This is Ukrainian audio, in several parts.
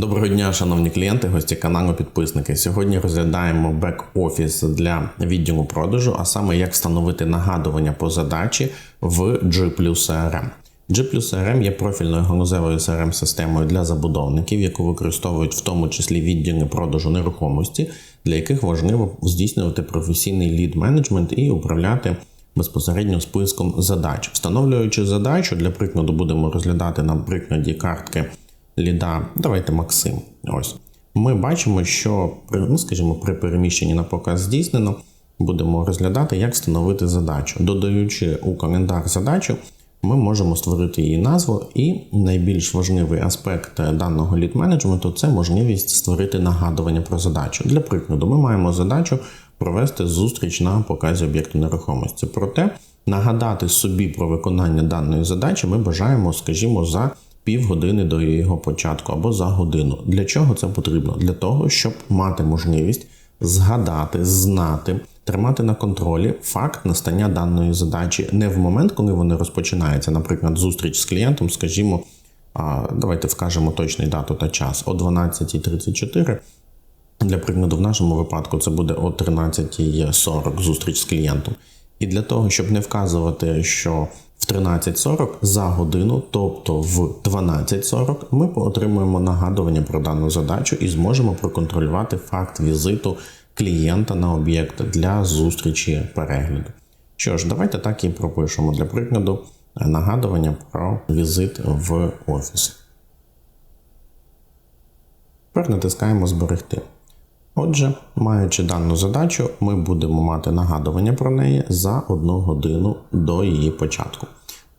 Доброго дня, шановні клієнти, гості каналу, підписники. Сьогодні розглядаємо бек-офіс для відділу продажу, а саме як встановити нагадування по задачі в G CRM. G CRM є профільною галузевою crm системою для забудовників, яку використовують в тому числі відділи продажу нерухомості, для яких важливо здійснювати професійний лід менеджмент і управляти безпосередньо списком задач. Встановлюючи задачу, для прикладу будемо розглядати на прикладі картки ліда. Давайте Максим. Ось. Ми бачимо, що при, ну, скажімо, при переміщенні на показ здійснено, будемо розглядати, як встановити задачу. Додаючи у календар задачу, ми можемо створити її назву, і найбільш важливий аспект даного лід менеджменту це можливість створити нагадування про задачу. Для прикладу, ми маємо задачу провести зустріч на показі об'єкту нерухомості. Проте нагадати собі про виконання даної задачі ми бажаємо, скажімо, за півгодини до його початку або за годину. Для чого це потрібно? Для того, щоб мати можливість згадати, знати, тримати на контролі факт настання даної задачі не в момент, коли вони розпочинаються, наприклад, зустріч з клієнтом, скажімо, давайте вкажемо точний дату та час о 12.34. Для прикладу, в нашому випадку це буде о 13.40 зустріч з клієнтом. І для того, щоб не вказувати, що 13.40 за годину, тобто в 12.40, ми отримуємо нагадування про дану задачу і зможемо проконтролювати факт візиту клієнта на об'єкт для зустрічі перегляду. Що ж, давайте так і пропишемо для прикладу нагадування про візит в офіс. Тепер натискаємо Зберегти. Отже, маючи дану задачу, ми будемо мати нагадування про неї за одну годину до її початку.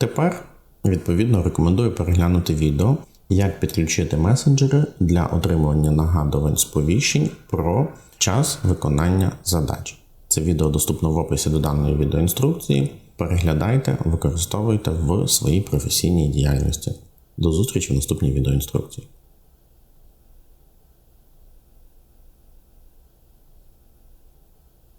Тепер, відповідно, рекомендую переглянути відео, як підключити месенджери для отримування нагадувань сповіщень про час виконання задач. Це відео доступно в описі до даної відеоінструкції. Переглядайте, використовуйте в своїй професійній діяльності. До зустрічі в наступній відеоінструкції.